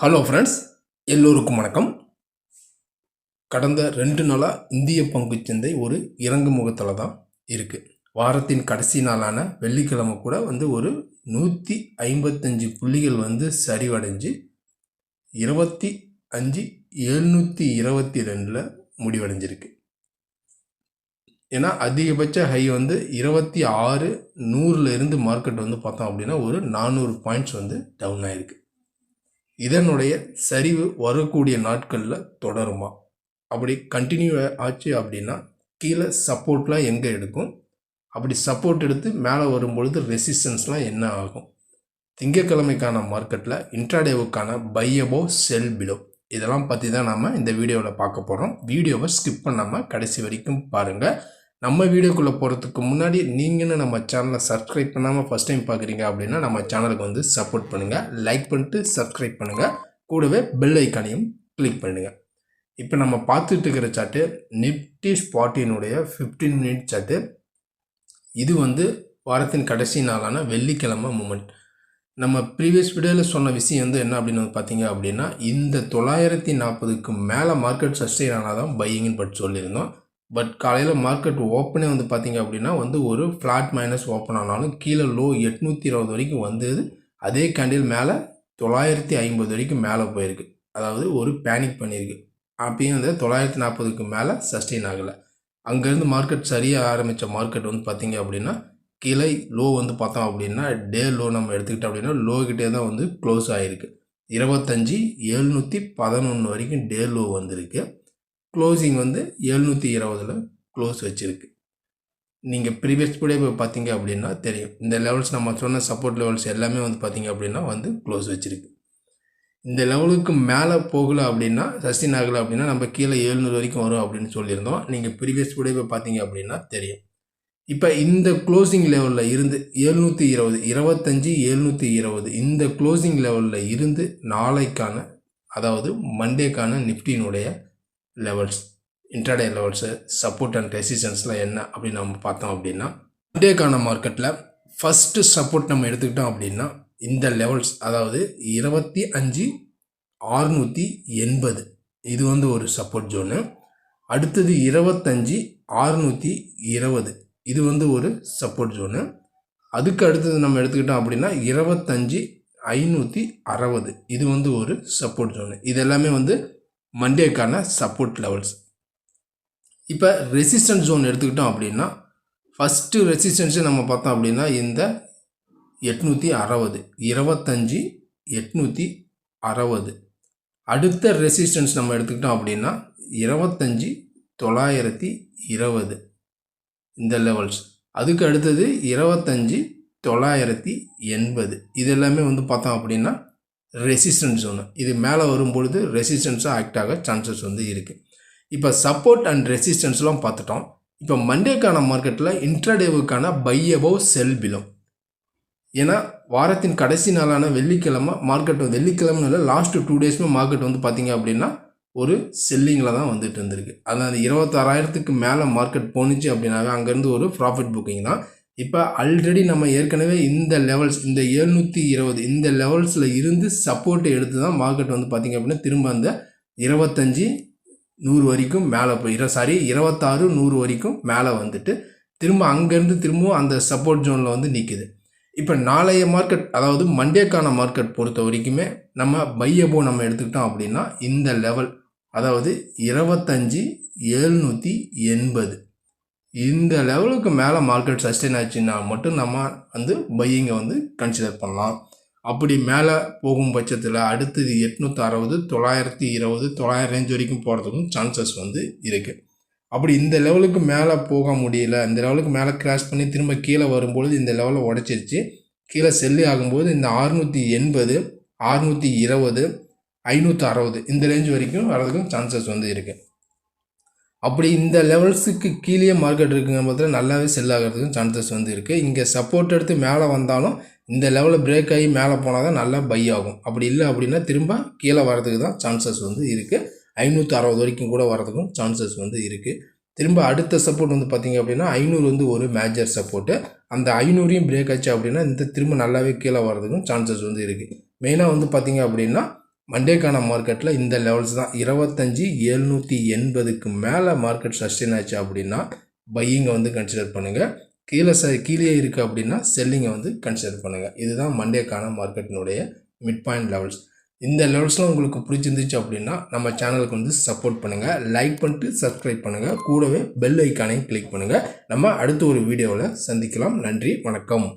Hello friends எல்லோருக்கும் வணக்கம். கடந்த ரெண்டு நாளாக இந்திய பங்குச்சந்தை ஒரு இறங்கு முகத்தில் தான் இருக்குது வாரத்தின் கடைசி நாளான வெள்ளிக்கிழமை கூட வந்து ஒரு நூற்றி ஐம்பத்தஞ்சு புள்ளிகள் வந்து சரிவடைஞ்சு இருபத்தி அஞ்சு எழுநூற்றி இருபத்தி ரெண்டில் முடிவடைஞ்சிருக்கு. ஏன்னா அதிகபட்ச ஹை வந்து இருபத்தி ஆறு நூறுலேருந்து மார்க்கெட் வந்து பார்த்தோம் அப்படின்னா ஒரு நானூறு பாயிண்ட்ஸ் வந்து டவுன் ஆகிருக்கு இதனுடைய சரிவு வரக்கூடிய நாட்களில் தொடருமா? அப்படி கண்டினியூ ஆச்சு அப்படின்னா கீழே சப்போர்ட்லாம் எங்கே எடுக்கும்? அப்படி சப்போர்ட் எடுத்து மேலே வரும்பொழுது ரெசிஸ்டன்ஸ்லாம் என்ன ஆகும்? திங்கக்கிழமைக்கான மார்க்கெட்டில் இன்ட்ராடேவுக்கான பையபோ செல் பிலோ இதெல்லாம் பற்றி தான் நாம் இந்த வீடியோவில் பார்க்க போகிறோம் வீடியோவை ஸ்கிப் பண்ணாமல் கடைசி வரைக்கும் பாருங்கள் நம்ம வீடியோக்குள்ளே போகிறதுக்கு முன்னாடி நீங்களும் நம்ம சேனலை சப்ஸ்கிரைப் பண்ணாமல் ஃபஸ்ட் டைம் பார்க்குறீங்க அப்படின்னா நம்ம சேனலுக்கு வந்து சப்போர்ட் பண்ணுங்கள் லைக் பண்ணிட்டு சப்ஸ்கிரைப் பண்ணுங்கள் கூடவே பெல் ஐக்கானையும் கிளிக் பண்ணுங்கள் இப்போ நம்ம பார்த்துட்டு இருக்கிற சார்ட்டு நிப்டி ஸ்பாட்டினுடைய ஃபிஃப்டீன் மினிட் சார்ட்டு இது வந்து வாரத்தின் கடைசி நாளான வெள்ளிக்கிழமை மூமெண்ட் நம்ம ப்ரீவியஸ் வீடியோவில் சொன்ன விஷயம் வந்து என்ன அப்படின்னு பார்த்தீங்க அப்படின்னா இந்த தொள்ளாயிரத்தி நாற்பதுக்கு மேலே மார்க்கெட் சஸ்டெயின் ஆனால் தான் பையிங்னு பற்றி சொல்லியிருந்தோம். பட் காலையில் மார்க்கெட் ஓப்பனே வந்து பார்த்தீங்க அப்படின்னா வந்து ஒரு ஃப்ளாட் மைனஸ் ஓப்பன் ஆனாலும் கீழே லோ எட்நூற்றி இருபது வரைக்கும் வந்தது. அதே கேண்டில் மேலே தொள்ளாயிரத்தி ஐம்பது வரைக்கும் மேலே போயிருக்கு. அதாவது ஒரு பேனிக் பண்ணியிருக்கு அப்பயும் வந்து தொள்ளாயிரத்தி நாற்பதுக்கு மேலே சஸ்டெயின் ஆகலை. அங்கேருந்து மார்க்கெட் சரியாக ஆரம்பித்த மார்க்கெட் வந்து பார்த்தீங்க அப்படின்னா கீழே லோ வந்து பார்த்தோம் அப்படின்னா டே லோ நம்ம எடுத்துக்கிட்டோம் அப்படின்னா லோ கிட்டே தான் வந்து க்ளோஸ் ஆகிருக்கு இருபத்தஞ்சி எழுநூற்றி பதினொன்று வரைக்கும் டே லோ வந்திருக்கு. க்ளோசிங் வந்து எழுநூற்றி இருபதில் க்ளோஸ் வச்சுருக்கு. நீங்கள் ப்ரீவியஸ் கூட இப்போ பார்த்தீங்க அப்படின்னா தெரியும். இந்த லெவல்ஸ் நம்ம சொன்ன சப்போர்ட் லெவல்ஸ் எல்லாமே வந்து பார்த்தீங்க அப்படின்னா வந்து க்ளோஸ் வச்சுருக்கு. இந்த லெவலுக்கு மேலே போகலை அப்படின்னா சஸ்டின் ஆகலை அப்படின்னா நம்ம கீழே எழுநூறு வரைக்கும் வரும் அப்படின்னு சொல்லியிருந்தோம். நீங்கள் ப்ரீவியஸ் கூட இப்போ பார்த்தீங்க அப்படின்னா தெரியும். இப்போ இந்த க்ளோசிங் லெவலில் இருந்து எழுநூற்றி இருபது இருபத்தஞ்சி எழுநூற்றி இருபது இந்த க்ளோசிங் லெவலில் இருந்து நாளைக்கான அதாவது மண்டேக்கான நிஃப்டினுடைய levels intraday levels support and ரெசிஸ்டன்ஸ்லாம் என்ன அப்படின்னு நம்ம பார்த்தோம் அப்படின்னா இன்டேக்கான மார்க்கெட்டில் ஃபஸ்ட்டு சப்போர்ட் நம்ம எடுத்துக்கிட்டோம் அப்படின்னா இந்த லெவல்ஸ் அதாவது இருபத்தி அஞ்சு ஆறுநூற்றி எண்பது. இது வந்து ஒரு சப்போர்ட் ஜோனு அடுத்தது இருபத்தஞ்சி ஆறுநூற்றி இருபது. இது வந்து ஒரு சப்போர்ட் ஜோனு அதுக்கு அடுத்தது நம்ம எடுத்துக்கிட்டோம் அப்படின்னா இருபத்தஞ்சி ஐநூற்றி அறுபது. இது வந்து ஒரு சப்போர்ட் ஜோனு இது எல்லாமே வந்து மண்டேக்கான சப்போர்ட் லெவல்ஸ் இப்போ ரெசிஸ்டன்ஸ் ஜோன் எடுத்துக்கிட்டோம் அப்படின்னா ஃபஸ்ட்டு ரெசிஸ்டன்ஸை நம்ம பார்த்தோம் அப்படின்னா இந்த எட்நூற்றி அறுபது இருபத்தஞ்சி எட்நூற்றி அறுபது. அடுத்த ரெசிஸ்டன்ஸ் நம்ம எடுத்துக்கிட்டோம் அப்படின்னா இருபத்தஞ்சி தொள்ளாயிரத்தி இருபது. இந்த லெவல்ஸ் அதுக்கு அடுத்தது இருபத்தஞ்சி தொள்ளாயிரத்தி எண்பது. இது எல்லாமே வந்து பார்த்தோம் அப்படின்னா ரெசிஸ்டன்ஸ் ஒன்று இது மேலே வரும்பொழுது ரெசிஸ்டன்ஸாக ஆக்ட் ஆக சான்சஸ் வந்து இருக்குது இப்போ சப்போர்ட் அண்ட் ரெசிஸ்டன்ஸ்லாம் பார்த்துட்டோம். இப்போ மண்டேக்கான மார்க்கெட்டில் இன்ட்ராடேவுக்கான பை அபவ் செல் பிலோ ஏன்னா வாரத்தின் கடைசி நாளான வெள்ளிக்கிழமை மார்க்கெட் வெள்ளிக்கிழமை இல்லை லாஸ்ட்டு டூ டேஸ்மே மார்க்கெட் வந்து பார்த்திங்க அப்படின்னா ஒரு செல்லிங்கில் தான் வந்துட்டு இருந்திருக்கு. அதாவது இருபத்தாறாயிரத்துக்கு மேலே மார்க்கெட் போணுச்சு அப்படின்னாவே அங்கேருந்து ஒரு ப்ராஃபிட் புக்கிங் தான். இப்போ ஆல்ரெடி நம்ம ஏற்கனவே இந்த லெவல்ஸ் இந்த எழுநூற்றி இருபது இந்த லெவல்ஸில் இருந்து சப்போர்ட்டை எடுத்து தான் மார்க்கெட் வந்து பார்த்திங்க அப்படின்னா திரும்ப அந்த இருபத்தஞ்சி நூறு வரைக்கும் மேலே போய் சாரி இருபத்தாறு நூறு வரைக்கும் மேலே வந்துட்டு திரும்ப அங்கேருந்து திரும்பவும் அந்த சப்போர்ட் ஜோனில் வந்து நிற்குது இப்போ நாளைய மார்க்கெட் அதாவது மண்டேக்கான மார்க்கெட் பொறுத்த வரைக்குமே நம்ம பையபோ நம்ம எடுத்துக்கிட்டோம் அப்படின்னா இந்த லெவல் அதாவது இருபத்தஞ்சி எழுநூற்றி எண்பது. இந்த லெவலுக்கு மேலே மார்க்கெட் சஸ்டெயின் ஆச்சுன்னா மட்டும் நம்ம வந்து பையிங்கை வந்து கன்சிடர் பண்ணலாம். அப்படி மேலே போகும் பட்சத்தில் அடுத்தது எட்நூற்றி அறுபது தொள்ளாயிரத்தி இருபது தொள்ளாயிரம் ரேஞ்ச் வரைக்கும் போகிறதுக்கும் சான்சஸ் வந்து இருக்குது அப்படி இந்த லெவலுக்கு மேலே போக முடியல இந்த லெவலுக்கு மேலே கிராஷ் பண்ணி திரும்ப கீழே வரும்பொழுது இந்த லெவலை உடச்சிருச்சு. கீழே செல்லி ஆகும்போது இந்த அறுநூற்றி எண்பது அறுநூற்றி இருபது ஐநூற்றி அறுபது இந்த ரேஞ்ச் வரைக்கும் வரதுக்கும் சான்சஸ் வந்து இருக்குது அப்படி இந்த லெவல்ஸுக்கு கீழே மார்க்கெட் இருக்குங்க பார்த்தா நல்லாவே செல் ஆகிறதுக்கும் சான்சஸ் வந்து இருக்குது இங்கே சப்போர்ட் எடுத்து மேலே வந்தாலும் இந்த லெவலில் பிரேக் ஆகி மேலே போனால் தான் நல்லா பை ஆகும். அப்படி இல்லை அப்படின்னா திரும்ப கீழே வரதுக்கு தான் சான்சஸ் வந்து இருக்குது ஐநூற்றி அறுபது வரைக்கும் கூட வரதுக்கும் சான்சஸ் வந்து இருக்குது திரும்ப அடுத்த சப்போர்ட் வந்து பார்த்திங்க அப்படின்னா ஐநூறு வந்து ஒரு மேஜர் சப்போர்ட்டு அந்த ஐநூறையும் பிரேக் ஆச்சு அப்படின்னா இந்த திரும்ப நல்லாவே கீழே வரதுக்கும் சான்சஸ் வந்து இருக்குது மெயினாக வந்து பார்த்திங்க அப்படின்னா மண்டேக்கான மார்க்கெட்டில் இந்த லெவல்ஸ் தான். இருபத்தஞ்சி எழுநூற்றி எண்பதுக்கு மேலே மார்க்கெட் சஸ்டெயின் ஆச்சு அப்படின்னா பையிங்கை வந்து கன்சிடர் பண்ணுங்கள் கீழே ச கீழே இருக்குது அப்படின்னா செல்லிங்கை வந்து கன்சிடர் பண்ணுங்கள் இதுதான் மண்டேக்கான மார்க்கெட்டினுடைய மிட் பாயிண்ட் லெவல்ஸ் இந்த லெவல்ஸ்லாம் உங்களுக்கு பிடிச்சிருந்துச்சு அப்படின்னா நம்ம சேனலுக்கு வந்து சப்போர்ட் பண்ணுங்கள் லைக் பண்ணிட்டு சப்ஸ்கிரைப் பண்ணுங்கள் கூடவே பெல் ஐக்கானையும் கிளிக் பண்ணுங்கள் நம்ம அடுத்த ஒரு வீடியோவில் சந்திக்கலாம். நன்றி வணக்கம்.